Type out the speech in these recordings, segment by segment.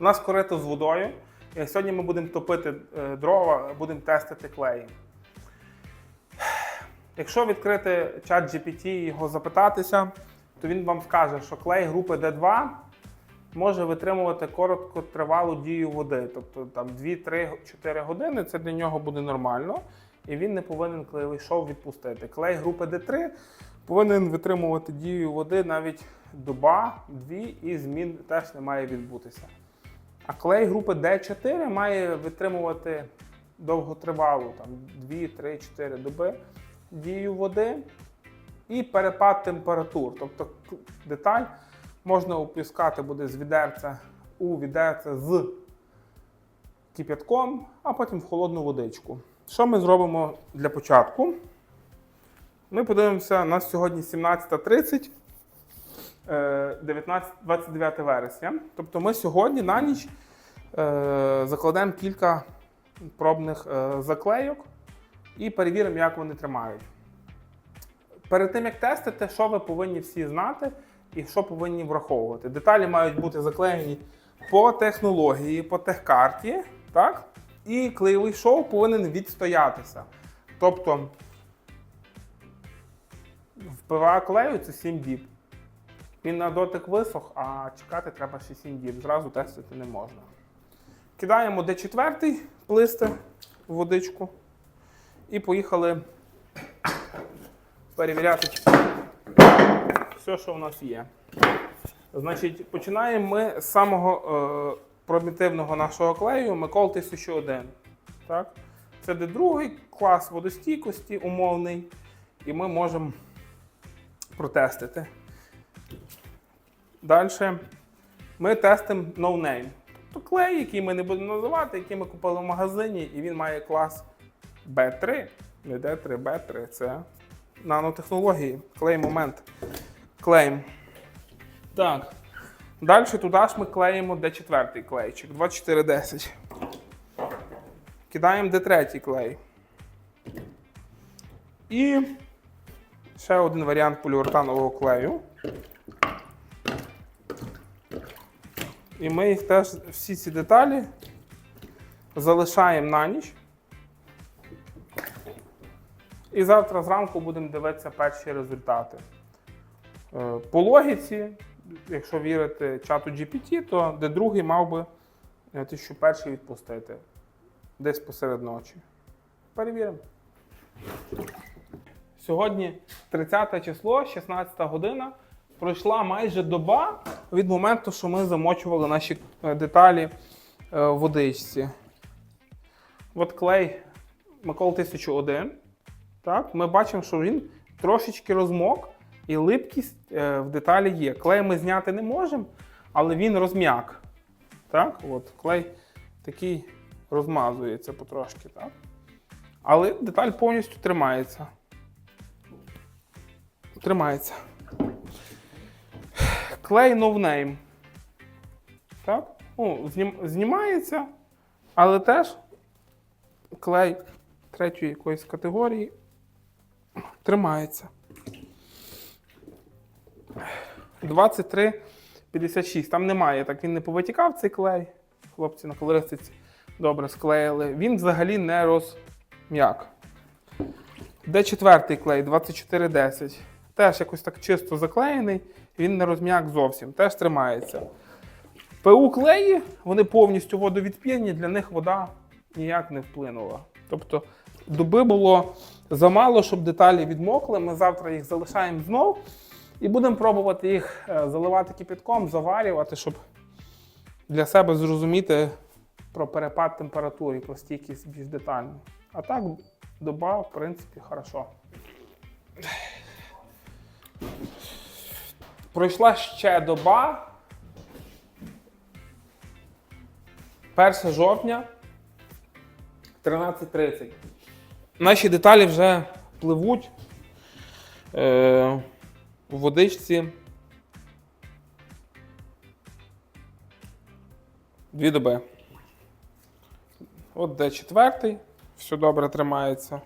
У нас корито з водою. Сьогодні ми будемо топити е, дрова, будемо тестити клей. Якщо відкрити чат GPT і його запитатися, то він вам скаже, що клей групи D2 може витримувати короткотривалу дію води. Тобто там 2-3-4 години це для нього буде нормально, і він не повинен клеєвий шов відпустити. Клей групи D3 повинен витримувати дію води навіть доба, дві, і змін теж не має відбутися. А клей групи D4 має витримувати довготривалу, там 2-3-4 доби дію води і перепад температур. Тобто деталь можна опускати буде з відерця у відерце з кип'ятком, а потім в холодну водичку. Що ми зробимо для початку? Ми подивимося, у нас сьогодні 17.30, е, 19, 29 вересня. Тобто ми сьогодні на ніч е, закладемо кілька пробних е, заклейок і перевіримо, як вони тримають. Перед тим як тестити, що ви повинні всі знати і що повинні враховувати. Деталі мають бути заклеєні по технології, по техкарті, так? І клеєвий шов повинен відстоятися. Тобто в ПВА клею це 7 діб. Він на дотик висох, а чекати треба ще 7 діб. Зразу тестити не можна. Кидаємо D4 плисти в водичку і поїхали перевіряти все, що у нас є. Значить, починаємо ми з самого е, примітивного нашого клею Микол 1001. Так? Це де другий клас водостійкості умовний, і ми можемо протестити. Далі ми тестимо no name. Тобто клей, який ми не будемо називати, який ми купили в магазині, і він має клас B3. Не D3, B3. Це нанотехнології. Клей момент. Клейм. Так. Далі туди ж ми клеїмо D4 клейчик 2410. Кидаємо D3 клей. І ще один варіант поліуретанового клею. І ми їх теж всі ці деталі залишаємо на ніч. І завтра зранку будемо дивитися перші результати. Е, По логіці, якщо вірити чату GPT, то де другий мав би е, 1001 відпустити десь посеред ночі. Перевіримо. Сьогодні 30 число, 16 година. Пройшла майже доба від моменту, що ми замочували наші е, деталі е, в водичці. От клей Микол 1001. Так, ми бачимо, що він трошечки розмок і липкість е, в деталі є. Клей ми зняти не можемо, але він розм'як. Так, от клей такий розмазується потрошки. Так? Але деталь повністю тримається. Тримається. Клей name. Так? Ну, знім, знімається, але теж клей третьої якоїсь категорії тримається. 23,56. Там немає, так він не повитікав цей клей. Хлопці на колористиці добре склеїли. Він взагалі не розм'як. Де четвертий клей 2410. Теж якось так чисто заклеєний, він не розм'як зовсім, теж тримається. ПУ клеї, вони повністю водовідп'єні, для них вода ніяк не вплинула. Тобто доби було замало, щоб деталі відмокли. Ми завтра їх залишаємо знов і будемо пробувати їх е, заливати кипятком, заварювати, щоб для себе зрозуміти про перепад температури, про стійкість більш детально. А так, доба, в принципі, хорошо. Пройшла ще доба. 1 жовтня 13.30. Наші деталі вже пливуть е, у водичці. Дві доби. От де четвертий, все добре тримається.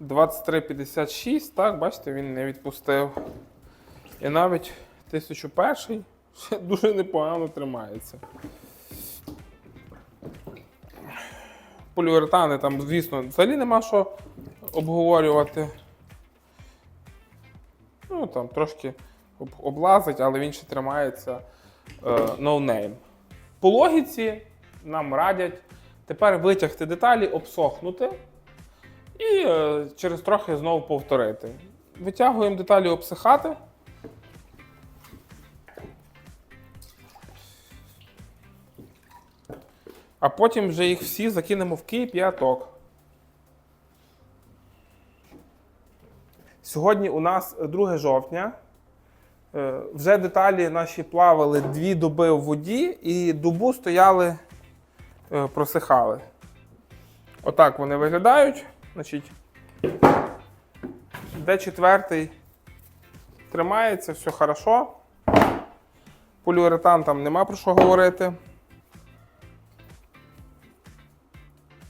23,56, так, бачите, він не відпустив. І навіть 1001 ще дуже непогано тримається. Поліуретани там, звісно, взагалі нема що обговорювати. Ну, там трошки облазить, але він ще тримається е, no. По логіці нам радять тепер витягти деталі, обсохнути і е, через трохи знову повторити. Витягуємо деталі обсихати. А потім вже їх всі закинемо в кип'яток. Сьогодні у нас 2 жовтня. Е, Вже деталі наші плавали дві доби в воді і добу стояли, е, просихали. Отак вони виглядають. Значить, де четвертий тримається, все хорошо. Поліуретан там нема про що говорити.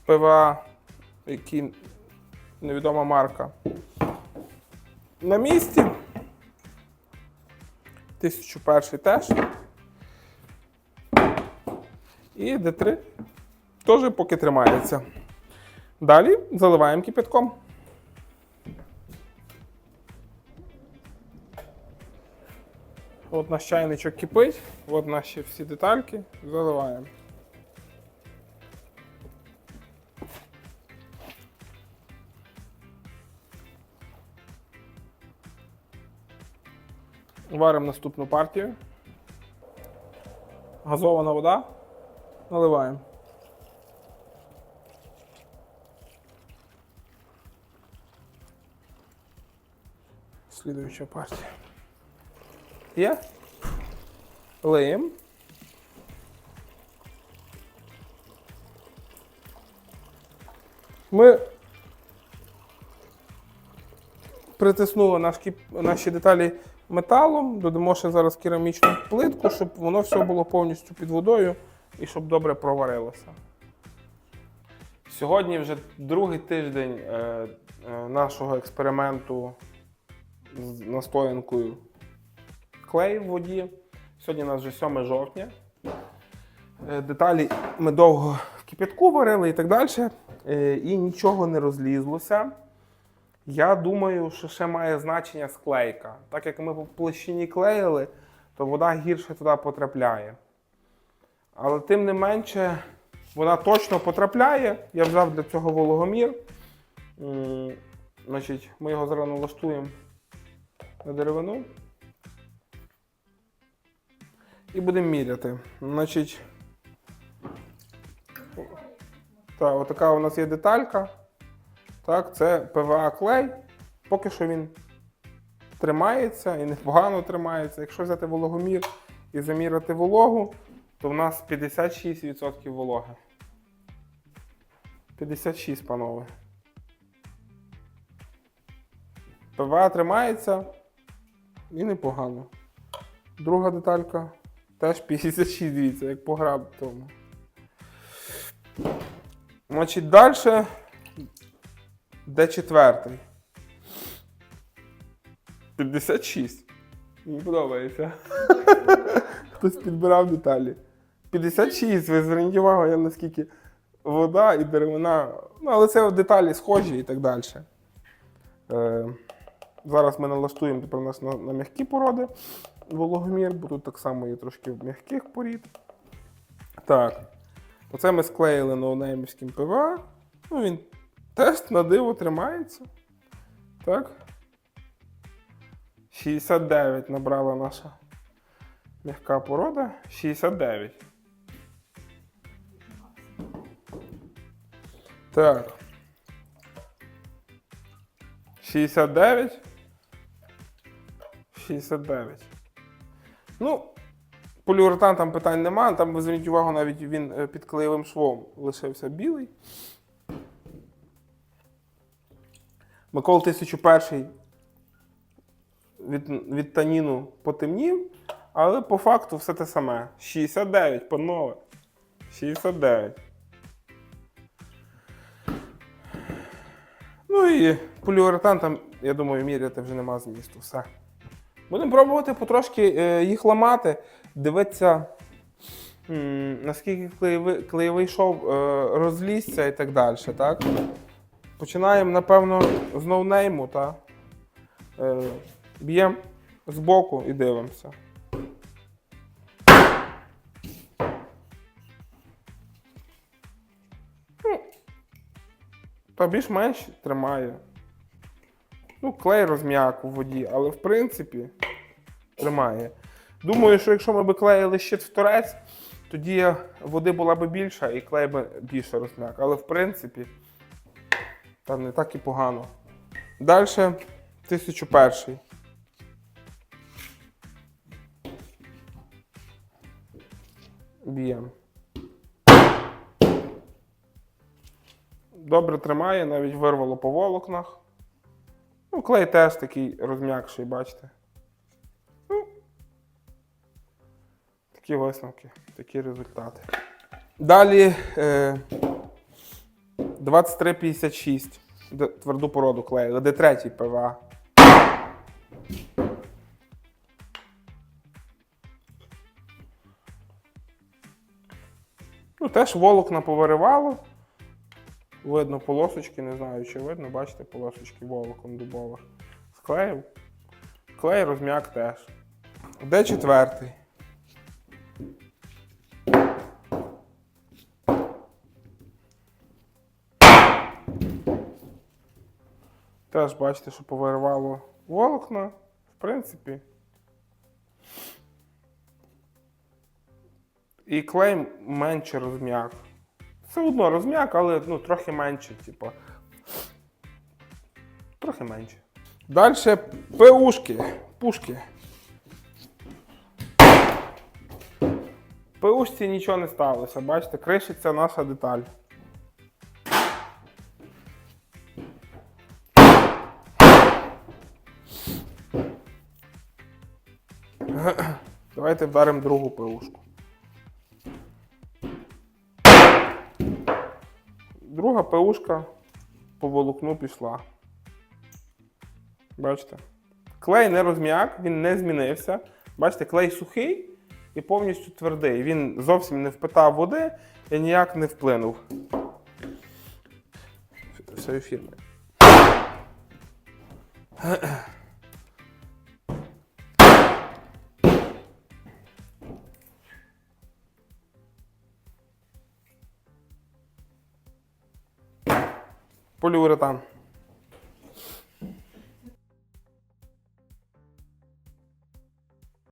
ПВА, який невідома марка. На місці. 1001 теж. І Д3 теж поки тримається. Далі заливаємо кипятком. От наш чайничок кипить, от наші всі детальки, заливаємо. Варимо наступну партію. Газована вода. Наливаємо. Слідуюча партія. Є? Лиємо. Ми притиснули наш кіп... наші деталі металом, додамо ще зараз керамічну плитку, щоб воно все було повністю під водою і щоб добре проварилося. Сьогодні вже другий тиждень е, е, нашого експерименту з настоянкою клей в воді. Сьогодні у нас вже 7 жовтня. Е, Деталі ми довго в кипятку варили і так далі. І нічого не розлізлося. Я думаю, що ще має значення склейка. Так як ми по площині клеїли, то вода гірше туди потрапляє. Але тим не менше, вона точно потрапляє. Я взяв для цього вологомір. Значить, ми його зараз налаштуємо на деревину. І будемо міряти. Значить, так, отака у нас є деталька. Так, це ПВА клей. Поки що він тримається і непогано тримається. Якщо взяти вологомір і заміряти вологу, то в нас 56% вологи. 56, панове. ПВА тримається і непогано. Друга деталька теж 56, дивіться, як по граб-тому. Значить, далі де четвертий? 56. Мені подобається. Хтось підбирав деталі. 56, ви зверніть увагу, я наскільки вода і деревина. Ну, але це деталі схожі і так далі. Е, зараз ми налаштуємо тепер у нас на, на м'які породи вологомір, бо тут так само є трошки м'яких порід. Так. Оце ми склеїли ноунеймівським ПВА. Ну, він тест на диво тримається. Так. 69 набрала наша м'яка порода. 69. Так. 69. 69. Ну, поліуретан там питань немає. Там, ви зверніть увагу, навіть він е, під клеєвим швом лишився білий. Микол 1001 від, від таніну потемнів, але по факту все те саме. 69, панове. 69. Ну і поліуретан там, я думаю, міряти вже нема змісту. Все. Будемо пробувати потрошки е, їх ламати, дивитися, наскільки клеєвий, клеєвий шов е, розлізся і так далі. Так? Починаємо, напевно, з ноунейму, так? Е, б'ємо збоку і дивимося. Ну, Та більш-менш тримає. Ну, клей розм'як у воді, але в принципі тримає. Думаю, що якщо ми б клеїли щит в торець, тоді води була б більша і клей би більше розм'як. Але в принципі, там не так і погано. Далі 1001. Б'ємо. Добре тримає, навіть вирвало по волокнах. Ну, клей теж такий розм'якший, бачите. Ну, такі висновки, такі результати. Далі е, 2356. Тверду породу клею. Д3 ПВА. Ну, теж волокна повиривало. Видно полосочки, не знаю, чи видно, бачите, полосочки волокон дубових. Склеїв. Клей розм'як теж. Де четвертий? Теж бачите, що повиривало волокна. В принципі. І клей менше розм'як. Все одно розм'як, але ну, трохи менше, типу. Трохи менше. Далі ПУшки. Пушки. ПУшці нічого не сталося. Бачите, кришиться наша деталь. Давайте вдаримо другу ПУшку. Друга ПУшка по волокну пішла. Бачите? Клей не розм'як, він не змінився. Бачите, клей сухий і повністю твердий. Він зовсім не впитав води і ніяк не вплинув. Своєї фірми. Поліуретан.